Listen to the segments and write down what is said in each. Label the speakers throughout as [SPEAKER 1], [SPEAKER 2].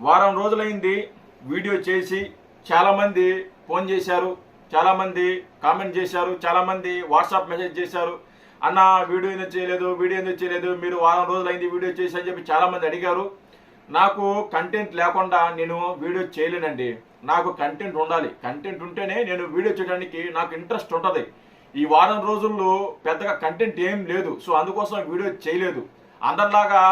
[SPEAKER 1] వారం రోజులైంది వీడియో చేసి చాలామంది ఫోన్ చేశారు చాలామంది కామెంట్ చేశారు చాలామంది వాట్సాప్ మెసేజ్ చేశారు. అన్న వీడియో ఎందుకు చేయలేదు? వీడియో ఎందుకు చేయలేదు? మీరు వారం రోజులైంది వీడియో చేసి అని చెప్పి చాలామంది అడిగారు. నాకు కంటెంట్ లేకుండా నేను వీడియో చేయలేనండి. నాకు కంటెంట్ ఉండాలి. కంటెంట్ ఉంటేనే నేను వీడియో చేయడానికి నాకు ఇంట్రెస్ట్ ఉంటుంది. ఈ వారం రోజుల్లో పెద్దగా కంటెంట్ ఏం లేదు. సో అందుకోసం వీడియో చేయలేదు. అందరిలాగా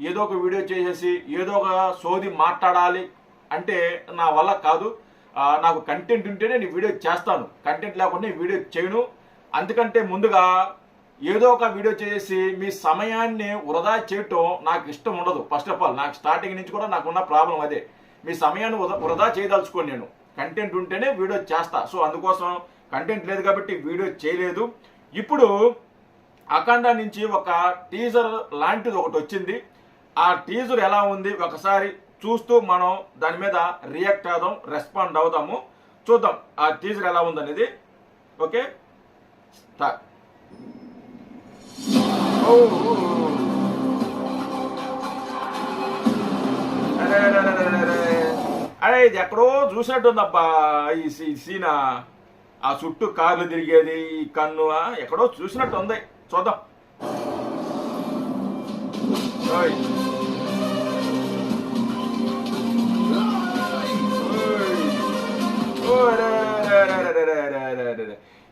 [SPEAKER 1] ఏదో ఒక వీడియో చేసేసి ఏదో ఒక సోది మాట్లాడాలి అంటే నా వల్ల కాదు. నాకు కంటెంట్ ఉంటేనే నేను వీడియో చేస్తాను. కంటెంట్ లేకుండా నేను వీడియో చేయను. అందుకంటే ముందుగా ఏదో ఒక వీడియో చేసి మీ సమయాన్ని వృధా చేయటం నాకు ఇష్టం ఉండదు. ఫస్ట్ ఆఫ్ ఆల్ నాకు స్టార్టింగ్ నుంచి కూడా నాకున్న ప్రాబ్లం అదే. మీ సమయాన్ని వృధా- వృధా చేయదలుచుకోను నేను. కంటెంట్ ఉంటేనే వీడియో చేస్తా. సో అందుకోసం కంటెంట్ లేదు కాబట్టి వీడియో చేయలేదు. ఇప్పుడు అఖండ నుంచి ఒక టీజర్ లాంటిది ఒకటి వచ్చింది. ఆ టీజర్ ఎలా ఉంది ఒకసారి చూస్తూ మనం దాని మీద రియాక్ట్ అవుదాం రెస్పాండ్ అవుదాము. చూద్దాం ఆ టీజర్ ఎలా ఉందనేది. ఓకే? అరే, ఇది ఎక్కడో చూసినట్టుందబ్బా ఈ సీ- సీన్. ఆ చుట్టూ కార్లు తిరిగేది కన్ను ఎక్కడో చూసినట్టు ఉంది చూద్దాం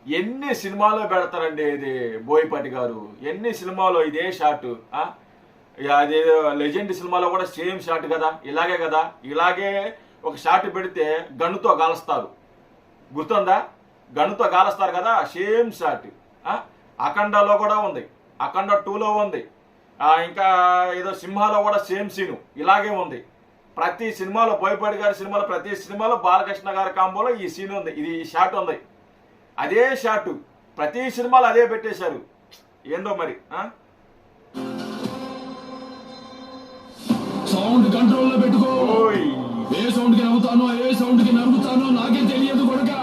[SPEAKER 1] ఎన్ని సినిమాలో పెడతారండి ఇది బోయపాటి గారు? ఎన్ని సినిమాలో ఇదే షాట్? అదేదో లెజెండ్ సినిమాలో కూడా సేమ్ షాట్ కదా? ఇలాగే కదా? ఇలాగే ఒక షాట్ పెడితే గన్నుతో గాలుస్తారు. గుర్తుందా? గన్నుతో గాలుస్తారు కదా? Same shot. అఖండలో కూడా ఉంది. అఖండ టూలో ఉంది. ఇంకా ఏదో సింహాలో కూడా సేమ్ సీను. ఇలాగే ఉంది. ప్రతి సినిమాలో బోయపాటి గారి సినిమాలో ప్రతి సినిమాలో బాలకృష్ణ గారి కాంబోలో ఈ సీన్ ఉంది. ఇది షాట్ ఉంది. అదే షాట్. ప్రతి సినిమాలో అదే పెట్టేశారు. ఏందో మరి?
[SPEAKER 2] సౌండ్ కంట్రోల్లో పెట్టుకో. ఏ సౌండ్కి నవ్వుతానో ఏ సౌండ్కి నవ్వుతానో నాకే తెలియదు కొడక.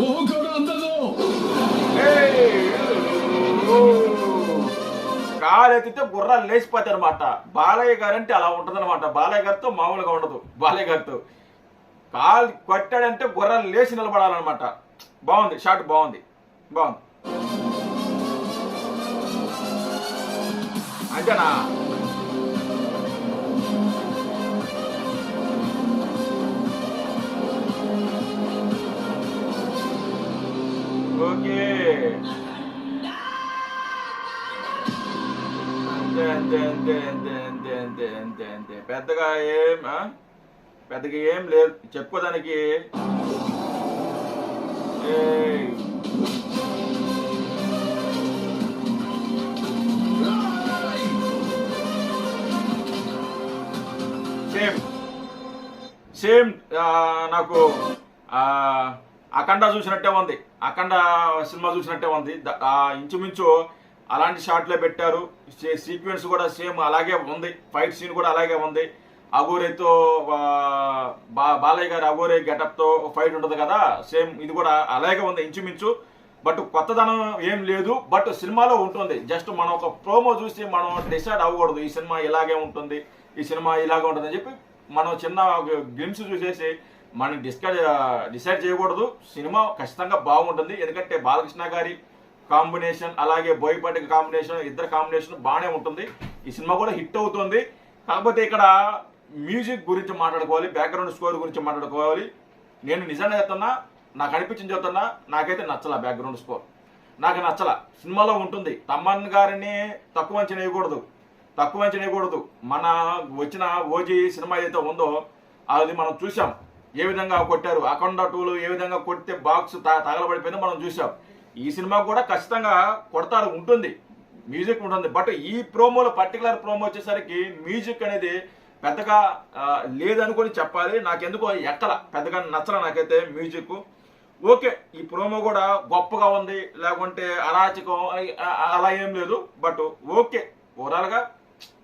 [SPEAKER 2] ఓ కూడా అందదు.
[SPEAKER 1] ఏయ్! ఓ! కాలు ఎత్తితే గుర్రాలు లేచిపోతాయి అనమాట బాలయ్య గారు అంటే అలా ఉంటుంది అనమాట బాలయ్య గారితో మామూలుగా ఉండదు. బాలయ్య గారితో. కాలు కొట్టాడంటే గుర్రాలు లేచి నిలబడాలన్నమాట. బాగుంది షార్ట్ బాగుంది బాగుంది. అంతేనా? ఓకే. అంతే అంతే అంతే అంతే అంతే అంతే అంతే అంతే. పెద్దగా ఏం పెద్దగా ఏం లేదు. చెప్పుకోదానికి సేమ్ సేమ్ నాకు అఖండ చూసినట్టే ఉంది. అఖండ సినిమా చూసినట్టే ఉంది. ఇంచుమించు అలాంటి షాట్లే పెట్టారు. సీక్వెన్స్ కూడా సేమ్ అలాగే ఉంది. ఫైట్ సీన్ కూడా అలాగే ఉంది. అగోరేతో బా బాలయ్య గారి అగోరే గెటప్తో ఫైట్ ఉంటుంది కదా సేమ్ ఇది కూడా అలాగే ఉంది ఇంచుమించు. బట్ కొత్తదనం ఏం లేదు బట్ సినిమాలో ఉంటుంది. జస్ట్ మనం ఒక ప్రోమో చూసి మనం డిసైడ్ అవ్వకూడదు ఈ సినిమా ఇలాగే ఉంటుంది ఈ సినిమా ఇలాగే ఉంటుంది అని చెప్పి మనం చిన్న గ్లిమ్స్ చూసేసి మనం డిస్కస్ డిసైడ్ చేయకూడదు. సినిమా ఖచ్చితంగా బాగుంటుంది. ఎందుకంటే బాలకృష్ణ గారి కాంబినేషన్ అలాగే బోయపాటి కాంబినేషన్ ఇద్దరు కాంబినేషన్ బాగానే ఉంటుంది. ఈ సినిమా కూడా హిట్ అవుతుంది. కాకపోతే ఇక్కడ మ్యూజిక్ గురించి మాట్లాడుకోవాలి బ్యాక్గ్రౌండ్ స్కోర్ గురించి మాట్లాడుకోవాలి. నేను నిజంగా చెప్తున్నా నాకు అనిపించింది చెప్తున్నా నాకైతే నచ్చల బ్యాక్గ్రౌండ్ స్కోర్ నాకు నచ్చల. సినిమాలో ఉంటుంది తమ్మన్ గారిని తక్కువ అంచనా వేయకూడదు తక్కువ అంచనా వేయకూడదు. మన వచ్చిన ఓజీ సినిమా ఏదైతే ఉందో అది మనం చూసాం ఏ విధంగా కొట్టారు అఖండ టూలు ఏ విధంగా కొడితే బాక్స్ తగలబడిపోయిందో మనం చూసాం ఈ సినిమా కూడా ఖచ్చితంగా కొడతారు ఉంటుంది. మ్యూజిక్ ఉంటుంది. బట్ ఈ ప్రోమోలో పర్టికులర్ ప్రోమో వచ్చేసరికి మ్యూజిక్ అనేది పెద్దగా లేదనుకొని చెప్పాలి. నాకెందుకో ఎక్కల. పెద్దగా నచ్చల నాకైతే మ్యూజిక్. ఓకే ఈ ప్రోమో కూడా గొప్పగా ఉంది. లేకుంటే అరాచకం అలా ఏం లేదు. బట్ ఓకే ఓవరాల్గా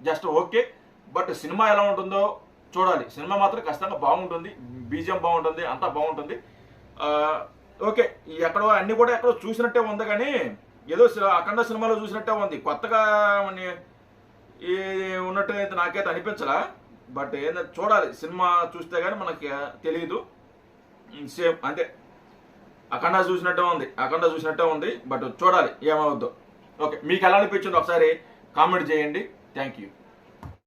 [SPEAKER 1] జస్ట్ ఓకే. బట్ సినిమా ఎలా ఉంటుందో చూడాలి. సినిమా మాత్రం ఖచ్చితంగా బాగుంటుంది. బీజియం బాగుంటుంది. అంతా బాగుంటుంది. ఓకే ఎక్కడో అన్నీ కూడా ఎక్కడో చూసినట్టే ఉంది కానీ ఏదో సి- అఖండ సినిమాలో చూసినట్టే ఉంది. కొత్తగా ఈ ఉన్నట్టు అయితే నాకైతే అనిపించలా. బట్ ఏంటంటే చూడాలి. సినిమా చూస్తే కానీ మనకి తెలియదు సేమ్ అంతే అఖండ చూసినట్టే ఉంది. అఖండ చూసినట్టే ఉంది బట్ చూడాలి ఏమవుద్దో. ఓకే మీకు ఎలా అనిపించిందో ఒకసారి కామెంట్ చేయండి. Thank you.